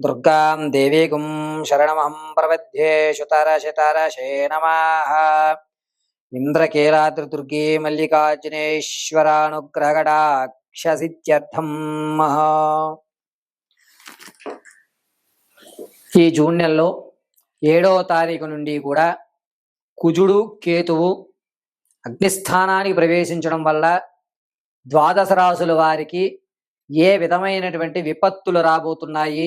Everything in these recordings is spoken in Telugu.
దుర్గాం దేవీగుం శరణమహం ప్రపద్యే శుతరశతరశే నమః ఇంద్రకీలాద్రిదుర్గే మహా ఈ జూన్ నెలలో ఏడవ తారీఖు నుండి కూడా కుజుడు కేతువు అగ్నిస్థానానికి ప్రవేశించడం వల్ల ద్వాదశ రాసుల వారికి ఏ విధమైనటువంటి విపత్తులు రాబోతున్నాయి?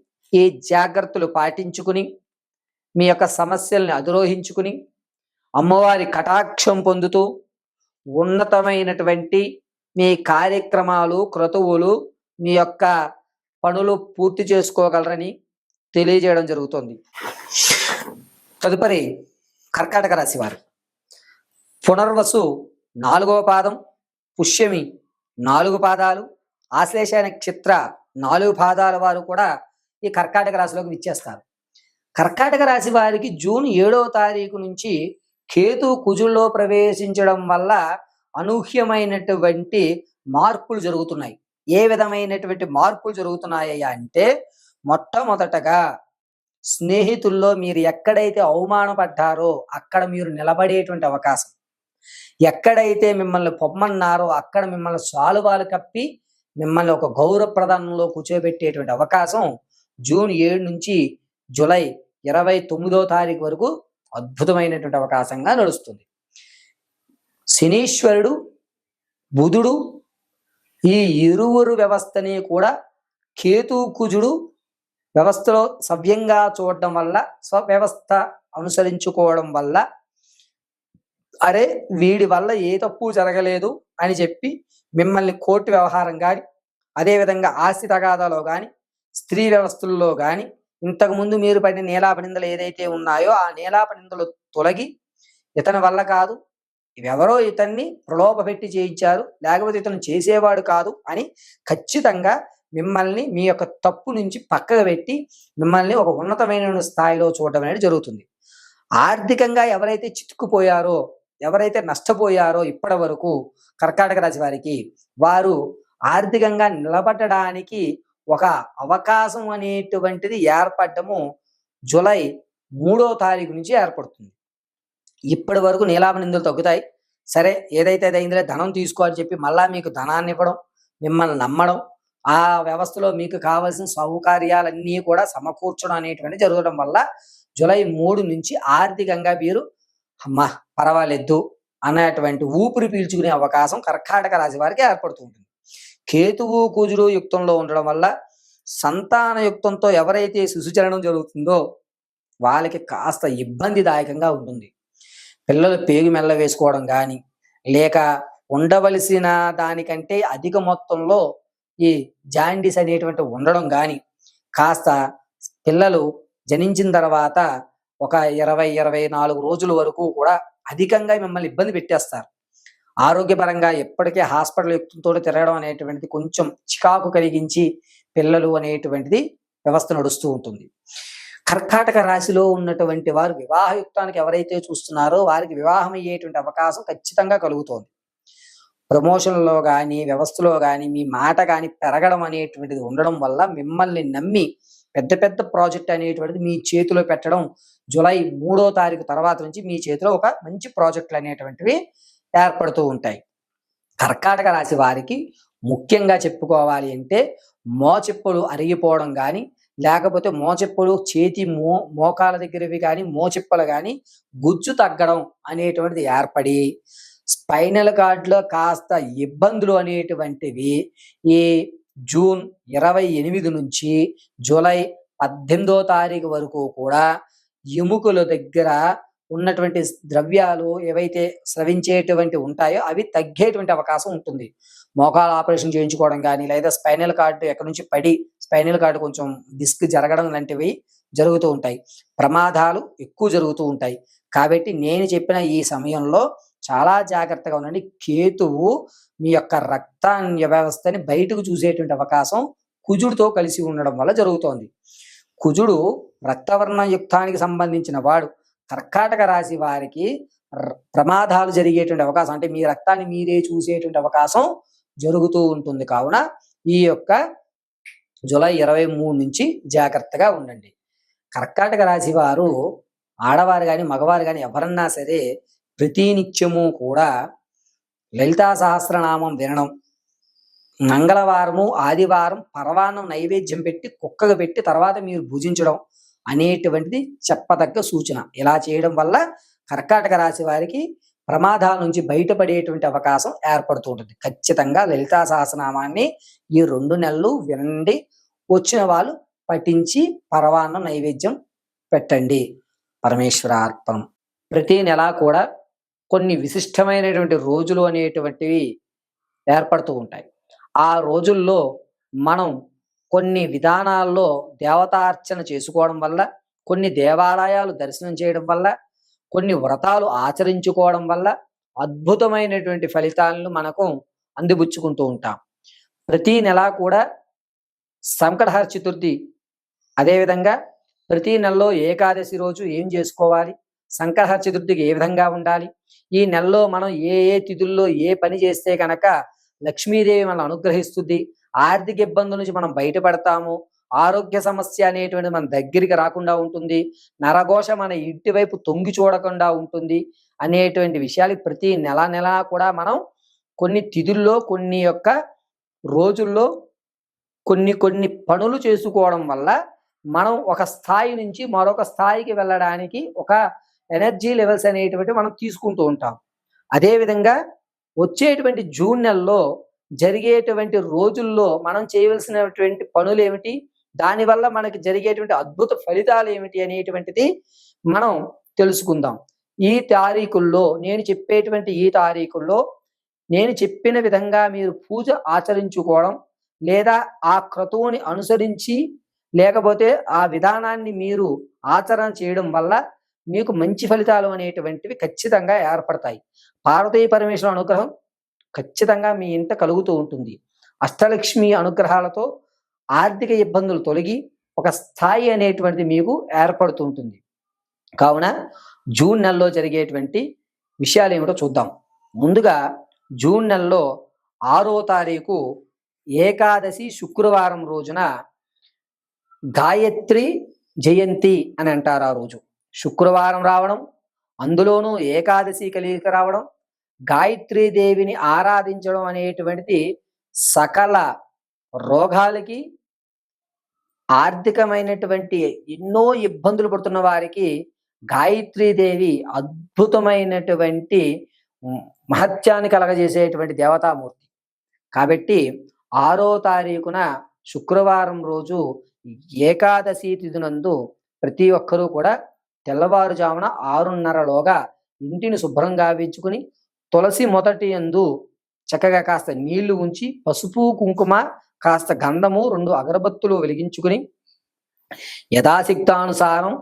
ఈ జాగ్రత్తలు పాటించుకుని మీ యొక్క సమస్యల్ని అధిరోహించుకుని అమ్మవారి కటాక్షం పొందుతూ ఉన్నతమైనటువంటి మీ కార్యక్రమాలు క్రతువులు మీ యొక్క పనులు పూర్తి చేసుకోగలరని తెలియజేయడం జరుగుతుంది. తదుపరి కర్కాటక రాశి వారు. పునర్వసు నాలుగవ పాదం పుష్యమి నాలుగు పాదాలు ఆశ్లేష నక్షత్ర నాలుగు పాదాల వారు కూడా ఈ కర్కాటక రాశిలోకి విచ్చేస్తారు. కర్కాటక రాశి వారికి జూన్ ఏడవ తారీఖు నుంచి కేతు కుజుల్లో ప్రవేశించడం వల్ల అనూహ్యమైనటువంటి మార్పులు జరుగుతున్నాయి. ఏ విధమైనటువంటి మార్పులు జరుగుతున్నాయి అంటే మొట్టమొదటగా స్నేహితుల్లో మీరు ఎక్కడైతే అవమానపడ్డారో అక్కడ మీరు నిలబడేటువంటి అవకాశం. ఎక్కడైతే మిమ్మల్ని పొమ్మన్నారో అక్కడ మిమ్మల్ని సాలువాలు కప్పి మిమ్మల్ని ఒక గౌరవప్రదానంలో కూర్చోబెట్టేటువంటి అవకాశం జూన్ ఏడు నుంచి జూలై ఇరవై తొమ్మిదో తారీఖు వరకు అద్భుతమైనటువంటి అవకాశంగా నడుస్తుంది. శనీశ్వరుడు బుధుడు ఈ ఇరువురు వ్యవస్థని కూడా కేతు కుజుడు వ్యవస్థలో సవ్యంగా చూడడం వల్ల స్వవ్యవస్థ అనుసరించుకోవడం వల్ల అరే వీడి వల్ల ఏ తప్పు జరగలేదు అని చెప్పి మిమ్మల్ని కోర్టు వ్యవహారం కానీ అదేవిధంగా ఆస్తి తగాదాలో కానీ స్త్రీ వ్యవస్థల్లో కానీ ఇంతకుముందు మీరు పడిన నీలాప నిందలు ఏదైతే ఉన్నాయో ఆ నీలాప నిందలు తొలగి ఇతని వల్ల కాదు ఎవరో ఇతన్ని ప్రలోభపెట్టి చేయించారు లేకపోతే ఇతను చేసేవాడు కాదు అని ఖచ్చితంగా మిమ్మల్ని మీ యొక్క తప్పు నుంచి పక్కకు పెట్టి మిమ్మల్ని ఒక ఉన్నతమైన స్థాయిలో చూడడం అనేది జరుగుతుంది. ఆర్థికంగా ఎవరైతే చిక్కుపోయారో ఎవరైతే నష్టపోయారో ఇప్పటి వరకు కర్కాటక రాశి వారికి వారు ఆర్థికంగా నిలబడడానికి ఒక అవకాశం అనేటువంటిది ఏర్పడము జూలై మూడో తారీఖు నుంచి ఏర్పడుతుంది. ఇప్పటి వరకు నీలాభ నిందులు తగ్గుతాయి. సరే ఏదైతే అయిందిలే ధనం తీసుకోవాలని చెప్పి మళ్ళా మీకు ధనాన్ని ఇవ్వడం మిమ్మల్ని నమ్మడం ఆ వ్యవస్థలో మీకు కావాల్సిన సౌకర్యాలన్నీ కూడా సమకూర్చడం అనేటువంటి జరగడం వల్ల జూలై మూడు నుంచి ఆర్థికంగా మీరు అమ్మా పర్వాలేదు అనేటువంటి ఊపిరి పీల్చుకునే అవకాశం కర్కాటక రాశి వారికి ఏర్పడుతూ ఉంటుంది. కేతువు కుజుడు యుక్తంలో ఉండడం వల్ల సంతాన యుక్తంతో ఎవరైతే శిశుచరణం జరుగుతుందో వాళ్ళకి కాస్త ఇబ్బందిదాయకంగా ఉంటుంది. పిల్లలు పేగు మెల్ల వేసుకోవడం కానీ లేక ఉండవలసిన దానికంటే అధిక మొత్తంలో ఈ జాండీస్ అనేటువంటి ఉండడం కానీ కాస్త పిల్లలు జనించిన తర్వాత ఒక ఇరవై ఇరవై నాలుగు రోజుల వరకు కూడా అధికంగా మిమ్మల్ని ఇబ్బంది పెట్టేస్తారు. ఆరోగ్యపరంగా ఎప్పటికే హాస్పిటల్ యుక్తంతో తిరగడం అనేటువంటిది కొంచెం చికాకు కలిగించి పిల్లలు అనేటువంటిది వ్యవస్థ నడుస్తూ ఉంటుంది. కర్కాటక రాశిలో ఉన్నటువంటి వారు వివాహయుక్తానికి ఎవరైతే చూస్తున్నారో వారికి వివాహం అయ్యేటువంటి అవకాశం ఖచ్చితంగా కలుగుతోంది. ప్రమోషన్లో కానీ వ్యవస్థలో కానీ మీ మాట కానీ పెరగడం అనేటువంటిది ఉండడం వల్ల మిమ్మల్ని నమ్మి పెద్ద పెద్ద ప్రాజెక్ట్ అనేటువంటిది మీ చేతిలో పెట్టడం జూలై మూడో తారీఖు తర్వాత నుంచి మీ చేతిలో ఒక మంచి ప్రాజెక్టులు అనేటువంటివి ఏర్పడుతూ ఉంటాయి. కర్కాటక రాశి వారికి ముఖ్యంగా చెప్పుకోవాలి అంటే మోచెప్పుడు అరిగిపోవడం కానీ లేకపోతే మోచెప్పుడు చేతి మో మోకాల దగ్గరవి కానీ మోచెప్పలు కానీ గుజ్జు తగ్గడం అనేటువంటిది ఏర్పడి స్పైనల్ కార్డ్లో కాస్త ఇబ్బందులు అనేటువంటివి ఈ జూన్ ఇరవై ఎనిమిది నుంచి జూలై పద్దెనిమిదో తారీఖు వరకు కూడా ఎముకల దగ్గర ఉన్నటువంటి ద్రవ్యాలు ఏవైతే స్రవించేటువంటి ఉంటాయో అవి తగ్గేటువంటి అవకాశం ఉంటుంది. మోకాలు ఆపరేషన్ చేయించుకోవడం కానీ లేదా స్పైనల్ కార్డు ఎక్కడి నుంచి పడి స్పైనల్ కార్డు కొంచెం డిస్క్ జరగడం లాంటివి జరుగుతూ ఉంటాయి. ప్రమాదాలు ఎక్కువ జరుగుతూ ఉంటాయి. కాబట్టి నేను చెప్పిన ఈ సమయంలో చాలా జాగ్రత్తగా ఉండండి. కేతువు మీ యొక్క రక్తాన్య వ్యవస్థని బయటకు చూసేటువంటి అవకాశం కుజుడితో కలిసి ఉండడం వల్ల జరుగుతోంది. కుజుడు రక్తవర్ణ యుక్తానికి సంబంధించిన వాడు. కర్కాటక రాశి వారికి ప్రమాదాలు జరిగేటువంటి అవకాశం అంటే మీ రక్తాన్ని మీరే చూసేటువంటి అవకాశం జరుగుతూ ఉంటుంది. కావున ఈ యొక్క జూలై ఇరవై మూడు నుంచి జాగ్రత్తగా ఉండండి. కర్కాటక రాశి వారు ఆడవారు కానీ మగవారు కానీ ఎవరన్నా సరే ప్రతినిత్యము కూడా లలితా సహస్రనామం వినడం మంగళవారము ఆదివారం పరవాన్నం నైవేద్యం పెట్టి కుక్కగా పెట్టి తర్వాత మీరు భుజించడం అనేటువంటిది చెప్పదగ్గ సూచన. ఇలా చేయడం వల్ల కర్కాటక రాశి వారికి ప్రమాదాల నుంచి బయటపడేటువంటి అవకాశం ఏర్పడుతూ ఉంటుంది. ఖచ్చితంగా లలితా సహస్రనామాన్ని ఈ రెండు నెలలు వినండి. వచ్చిన వాళ్ళు పఠించి పరవాన్నం నైవేద్యం పెట్టండి. పరమేశ్వరార్పణం. ప్రతి నెల కూడా కొన్ని విశిష్టమైనటువంటి రోజులు అనేటువంటివి ఏర్పడుతూ ఉంటాయి. ఆ రోజుల్లో మనం కొన్ని విధానాల్లో దేవతార్చన చేసుకోవడం వల్ల కొన్ని దేవాలయాలు దర్శనం చేయడం వల్ల కొన్ని వ్రతాలు ఆచరించుకోవడం వల్ల అద్భుతమైనటువంటి ఫలితాలను మనకు అందిపుచ్చుకుంటూ ఉంటాం. ప్రతి నెల కూడా సంకటహర చతుర్థి అదేవిధంగా ప్రతి నెలలో ఏకాదశి రోజు ఏం చేసుకోవాలి? సంకటహర చతుర్థికి ఏ విధంగా ఉండాలి? ఈ నెలలో మనం ఏ ఏ తిథుల్లో ఏ పని చేస్తే కనుక లక్ష్మీదేవి మనం అనుగ్రహిస్తుంది? ఆర్థిక ఇబ్బందుల నుంచి మనం బయటపడతాము. ఆరోగ్య సమస్య అనేటువంటిది మన దగ్గరికి రాకుండా ఉంటుంది. నరఘోష మన ఇంటి వైపు తొంగి చూడకుండా ఉంటుంది అనేటువంటి విషయాలు ప్రతి నెల నెల కూడా మనం కొన్ని తిథుల్లో కొన్ని యొక్క రోజుల్లో కొన్ని కొన్ని పనులు చేసుకోవడం వల్ల మనం ఒక స్థాయి నుంచి మరొక స్థాయికి వెళ్ళడానికి ఒక ఎనర్జీ లెవెల్స్ అనేటువంటి మనం తీసుకుంటూ ఉంటాం. అదేవిధంగా వచ్చేటువంటి జూన్ నెలలో జరిగేటువంటి రోజుల్లో మనం చేయవలసినటువంటి పనులు ఏమిటి దానివల్ల మనకి జరిగేటువంటి అద్భుత ఫలితాలు ఏమిటి అనేటువంటిది మనం తెలుసుకుందాం. ఈ తారీఖుల్లో నేను చెప్పేటువంటి ఈ తారీఖుల్లో నేను చెప్పిన విధంగా మీరు పూజ ఆచరించుకోవడం లేదా ఆ క్రతువుని అనుసరించి లేకపోతే ఆ విధానాన్ని మీరు ఆచరణ చేయడం వల్ల మీకు మంచి ఫలితాలు అనేటువంటివి ఖచ్చితంగా ఏర్పడతాయి. పార్వతీ పరమేశ్వర అనుగ్రహం ఖచ్చితంగా మీ ఇంట కలుగుతూ ఉంటుంది. అష్టలక్ష్మి అనుగ్రహాలతో ఆర్థిక ఇబ్బందులు తొలగి ఒక స్థాయి అనేటువంటిది మీకు ఏర్పడుతూ ఉంటుంది. కావున జూన్ నెలలో జరిగేటువంటి విషయాలు ఏమిటో చూద్దాం. ముందుగా జూన్ నెలలో ఆరో తారీఖు ఏకాదశి శుక్రవారం రోజున గాయత్రి జయంతి అని అంటారు ఆ రోజు. శుక్రవారం రావడం అందులోనూ ఏకాదశి కలిగి రావడం దేవిని ఆరాధించడం అనేటువంటిది సకల రోగాలకి ఆర్థికమైనటువంటి ఎన్నో ఇబ్బందులు పడుతున్న వారికి గాయత్రీదేవి అద్భుతమైనటువంటి మహత్యాన్ని కలగజేసేటువంటి దేవతామూర్తి. కాబట్టి ఆరో తారీఖున శుక్రవారం రోజు ఏకాదశి తిథినందు ప్రతి ఒక్కరూ కూడా తెల్లవారుజామున ఆరున్నరలోగా ఇంటిని శుభ్రం గావించుకుని తులసి మొదటి యందు చక్కగా కాస్త నీళ్ళు ఉంచి పసుపు కుంకుమ కాస్త గంధము రెండు అగరబత్తులు వెలిగించుకుని యథాశక్తానుసారం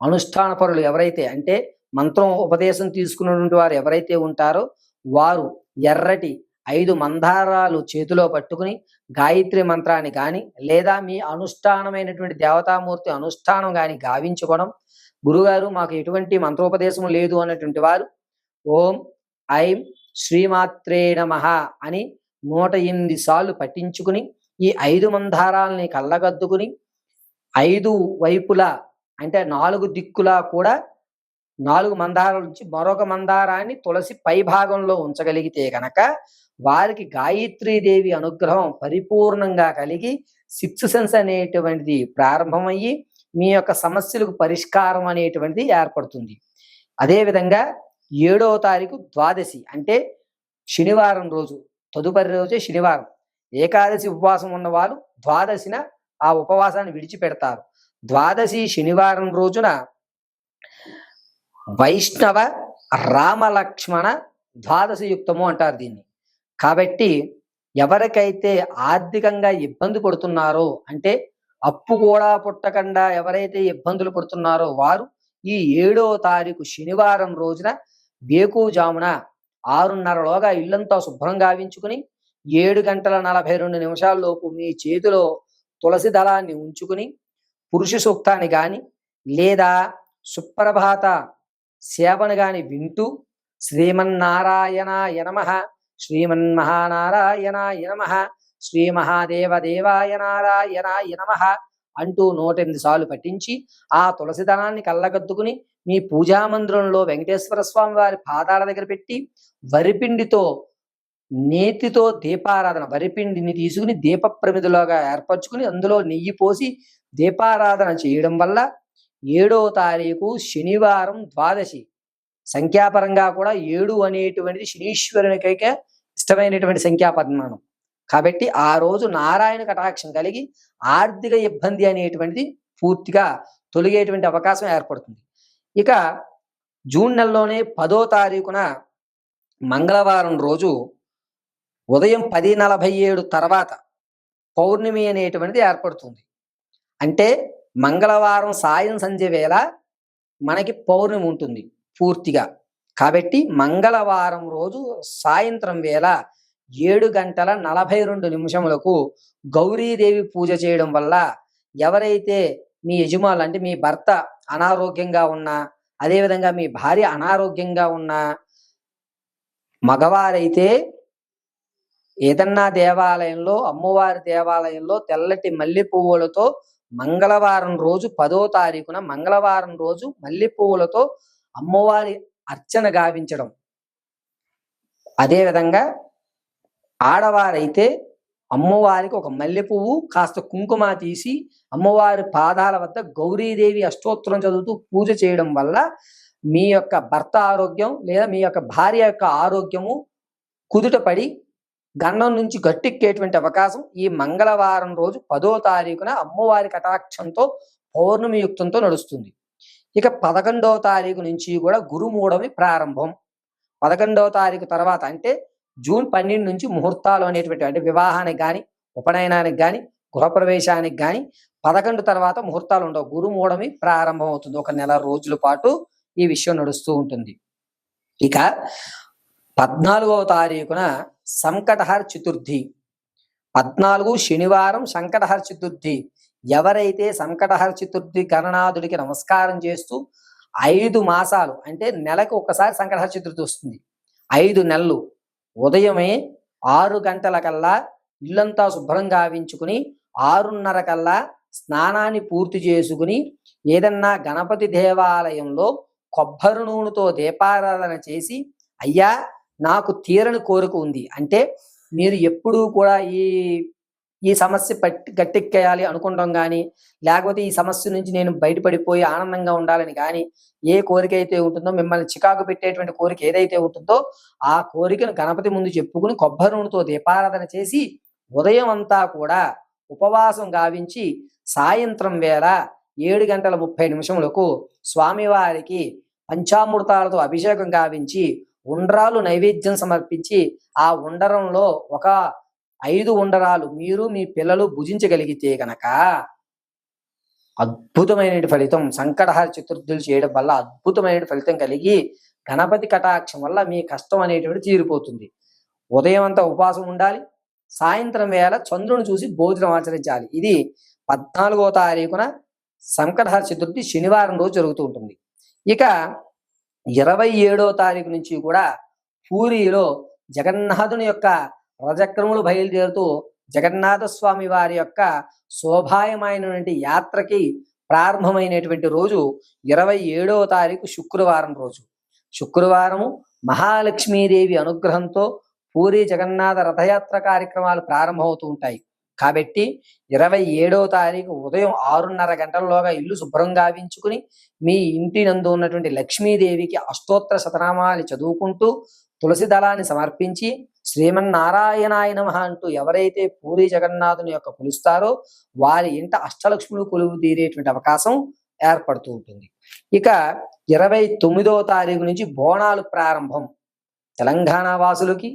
అనుష్ఠాన పరులు ఎవరైతే అంటే మంత్రం ఉపదేశం తీసుకున్నటువంటి వారు ఎవరైతే ఉంటారో వారు ఎర్రటి ఐదు మందారాలు చేతిలో పట్టుకుని గాయత్రి మంత్రాన్ని కానీ లేదా మీ అనుష్ఠానమైనటువంటి దేవతామూర్తి అనుష్ఠానం కానీ గావించుకోవడం. గురుగారు మాకు ఎటువంటి మంత్రోపదేశం లేదు అన్నటువంటి వారు ఓం ఐం శ్రీమాత్రే నమ అని నూట ఎనిమిది సార్లు పట్టించుకుని ఈ ఐదు మందారాల్ని కళ్ళగద్దుకుని ఐదు వైపులా అంటే నాలుగు దిక్కులా కూడా నాలుగు మందారాల నుంచి మరొక మందారాన్ని తులసి పై భాగంలో ఉంచగలిగితే గనక వారికి గాయత్రీదేవి అనుగ్రహం పరిపూర్ణంగా కలిగి సిక్స్ సెన్స్ అనేటువంటిది ప్రారంభమయ్యి మీ యొక్క సమస్యలకు పరిష్కారం అనేటువంటిది ఏర్పడుతుంది. అదేవిధంగా ఏడవ తారీఖు ద్వాదశి అంటే శనివారం రోజు తదుపరి రోజే శనివారం. ఏకాదశి ఉపవాసం ఉన్నవారు ద్వాదశిన ఆ ఉపవాసాన్ని విడిచిపెడతారు. ద్వాదశి శనివారం రోజున వైష్ణవ రామలక్ష్మణ ద్వాదశి యుక్తము అంటారు దీన్ని. కాబట్టి ఎవరికైతే ఆర్థికంగా ఇబ్బంది పడుతున్నారో అంటే అప్పు కూడా పుట్టకుండా ఎవరైతే ఇబ్బందులు పడుతున్నారో వారు ఈ ఏడో తారీఖు శనివారం రోజున వేకుజామున ఆరున్నరలోగా ఇల్లంతా శుభ్రం గావించుకుని ఏడు గంటల నలభై రెండు నిమిషాల్లోపు మీ చేతిలో తులసి దళాన్ని ఉంచుకుని పురుష సూక్తాన్ని కానీ లేదా సుప్రభాత సేవను గాని వింటూ శ్రీమన్నారాయణాయ నమ శ్రీమన్మహానారాయణాయ నమ శ్రీ మహాదేవ దేవాయ నారాయణాయ నమ. అంటూ నూట ఎనిమిది సార్లు పట్టించి ఆ తులసిదనాన్ని కళ్ళగద్దుకుని మీ పూజా మందిరంలో వెంకటేశ్వర స్వామి వారి పాదాల దగ్గర పెట్టి వరిపిండితో నేతితో దీపారాధన వరిపిండిని తీసుకుని దీప ప్రమిదిలోగా ఏర్పరచుకుని అందులో నెయ్యి పోసి దీపారాధన చేయడం వల్ల ఏడో తారీఖు శనివారం ద్వాదశి. సంఖ్యాపరంగా కూడా ఏడు అనేటువంటిది శనీశ్వరునికైతే ఇష్టమైనటువంటి సంఖ్యాపరిమాణం కాబట్టి ఆ రోజు నారాయణ కటాక్షం కలిగి ఆర్థిక ఇబ్బంది అనేటువంటిది పూర్తిగా తొలగేటువంటి అవకాశం ఏర్పడుతుంది. ఇక జూన్ నెలలోనే పదో తారీఖున మంగళవారం రోజు ఉదయం పది నలభై ఏడు తర్వాత పౌర్ణమి అనేటువంటిది ఏర్పడుతుంది. అంటే మంగళవారం సాయం సంధ్య వేళ మనకి పౌర్ణమి ఉంటుంది పూర్తిగా. కాబట్టి మంగళవారం రోజు సాయంత్రం వేళ ఏడు గంటల నలభై రెండు నిమిషములకు గౌరీదేవి పూజ చేయడం వల్ల ఎవరైతే మీ యజమానులు అంటే మీ భర్త అనారోగ్యంగా ఉన్నా అదేవిధంగా మీ భార్య అనారోగ్యంగా ఉన్నా మగవారైతే ఏదన్నా దేవాలయంలో అమ్మవారి దేవాలయంలో తెల్లటి మల్లె పువ్వులతో మంగళవారం రోజు పదో తారీఖున మంగళవారం రోజు మల్లె పువ్వులతో అమ్మవారి అర్చన గావించడం. అదేవిధంగా ఆడవారైతే అమ్మవారికి ఒక మల్లె పువ్వు కాస్త కుంకుమ తీసి అమ్మవారి పాదాల వద్ద గౌరీదేవి అష్టోత్తరం చదువుతూ పూజ చేయడం వల్ల మీ యొక్క భర్త ఆరోగ్యం లేదా మీ యొక్క భార్య యొక్క ఆరోగ్యము కుదుటపడి గండం నుంచి గట్టెక్కేటువంటి అవకాశం ఈ మంగళవారం రోజు పదో తారీఖున అమ్మవారి కటాక్షంతో పౌర్ణమి యుక్తంతో నడుస్తుంది. ఇక పదకొండవ తారీఖు నుంచి కూడా గురుమూఢమి ప్రారంభం. పదకొండవ తారీఖు తర్వాత అంటే జూన్ పన్నెండు నుంచి ముహూర్తాలు అనేటువంటి అంటే వివాహానికి కానీ ఉపనయనానికి కానీ గృహప్రవేశానికి కానీ పదకొండు తర్వాత ముహూర్తాలు ఉండవు. గురుమూఢమి ప్రారంభం అవుతుంది ఒక నెల రోజుల పాటు ఈ విషయం నడుస్తూ ఉంటుంది. ఇక పద్నాలుగవ తారీఖున సంకటహర చతుర్థి. పద్నాలుగు శనివారం సంకటహర చతుర్థి. ఎవరైతే సంకటహర చతుర్థి గణనాథుడికి నమస్కారం చేస్తూ ఐదు మాసాలు అంటే నెలకు ఒకసారి సంకటహర చతుర్థి వస్తుంది. ఐదు నెలలు. ఉదయమే ఆరు గంటల కల్లా ఇల్లంతా శుభ్రం గావించుకుని ఆరున్నర కల్లా స్నానాన్ని పూర్తి చేసుకుని ఏదన్నా గణపతి దేవాలయంలో కొబ్బరి నూనెతో దీపారాధన చేసి అయ్యా నాకు తీరని కోరిక ఉంది. అంటే మీరు ఎప్పుడూ కూడా ఈ ఈ సమస్య పట్టి గట్టెక్కేయాలి అనుకుంటాం కానీ లేకపోతే ఈ సమస్య నుంచి నేను బయటపడిపోయి ఆనందంగా ఉండాలని కానీ ఏ కోరిక అయితే ఉంటుందో మిమ్మల్ని చికాకు పెట్టేటువంటి కోరిక ఏదైతే ఉంటుందో ఆ కోరికను గణపతి ముందు చెప్పుకుని కొబ్బరి నూనెతో దీపారాధన చేసి ఉదయం అంతా కూడా ఉపవాసం గావించి సాయంత్రం వేళ ఏడు గంటల ముప్పై నిమిషములకు స్వామివారికి పంచామృతాలతో అభిషేకం గావించి ఉండ్రాలు నైవేద్యం సమర్పించి ఆ ఉండరంలో ఒక ఐదు ఉండరాలు మీరు మీ పిల్లలు భుజించగలిగితే గనక అద్భుతమైన ఫలితం సంకటహర చతుర్థులు చేయడం వల్ల అద్భుతమైన ఫలితం కలిగి గణపతి కటాక్షం వల్ల మీ కష్టం అనేటువంటి తీరిపోతుంది. ఉదయం అంతా ఉపవాసం ఉండాలి. సాయంత్రం వేళ చంద్రుని చూసి భోజనం ఆచరించాలి. ఇది పద్నాలుగో తారీఖున సంకటహర చతుర్థి శనివారం రోజు జరుగుతూ ఉంటుంది. ఇక ఇరవై ఏడో తారీఖు నుంచి కూడా పూరిలో జగన్నాథుని యొక్క రజక్రములు బయలుదేరుతూ జగన్నాథ స్వామి వారి యొక్క శోభాయమైనటువంటి యాత్రకి ప్రారంభమైనటువంటి రోజు ఇరవై ఏడవ తారీఖు శుక్రవారం రోజు. శుక్రవారము మహాలక్ష్మీదేవి అనుగ్రహంతో పూరి జగన్నాథ రథయాత్ర కార్యక్రమాలు ప్రారంభమవుతూ ఉంటాయి. కాబట్టి ఇరవై ఏడవ తారీఖు ఉదయం ఆరున్నర గంటలలోగా ఇల్లు శుభ్రం గావించుకుని మీ ఇంటి నందు ఉన్నటువంటి లక్ష్మీదేవికి అష్టోత్తర శతనామాలు చదువుకుంటూ తులసి దళాన్ని సమర్పించి శ్రీమన్నారాయణాయ నమ అంటూ ఎవరైతే పూరి జగన్నాథుని యొక్క కొలుస్తారో వారి ఇంట అష్టలక్ష్ములు కొలువు తీరేటువంటి అవకాశం ఏర్పడుతూ ఉంటుంది. ఇక ఇరవై తొమ్మిదవ తారీఖు నుంచి బోనాలు ప్రారంభం తెలంగాణ వాసులకి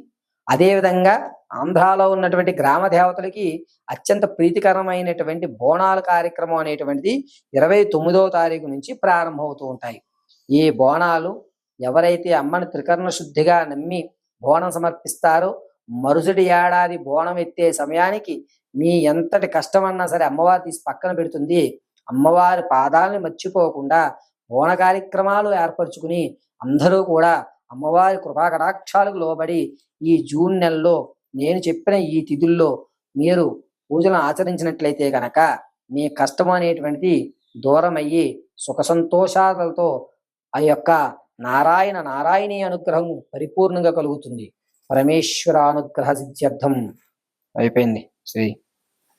అదేవిధంగా ఆంధ్రాలో ఉన్నటువంటి గ్రామ దేవతలకి అత్యంత ప్రీతికరమైనటువంటి బోనాల కార్యక్రమం అనేటువంటిది ఇరవై తొమ్మిదవ తారీఖు నుంచి ప్రారంభమవుతూ ఉంటాయి. ఈ బోనాలు ఎవరైతే అమ్మని త్రికరణ శుద్ధిగా నమ్మి బోనం సమర్పిస్తారు. మరుసటి ఏడాది బోనం ఎత్తే సమయానికి మీ ఎంతటి కష్టమన్నా సరే అమ్మవారు తీసి పక్కన పెడుతుంది. అమ్మవారి పాదాలను మర్చిపోకుండా బోన కార్యక్రమాలు ఏర్పరచుకుని అందరూ కూడా అమ్మవారి కృపా కటాక్షాలకు లోబడి ఈ జూన్ నెలలో నేను చెప్పిన ఈ తిథుల్లో మీరు పూజలను ఆచరించినట్లయితే కనుక మీ కష్టం అనేటువంటిది దూరం అయ్యి సుఖ సంతోషాలతో ఆ యొక్క నారాయణ నారాయణీ అనుగ్రహం పరిపూర్ణంగా కలుగుతుంది. పరమేశ్వర అనుగ్రహ సిద్ధ్యర్థం. అయిపోయింది. శ్రీ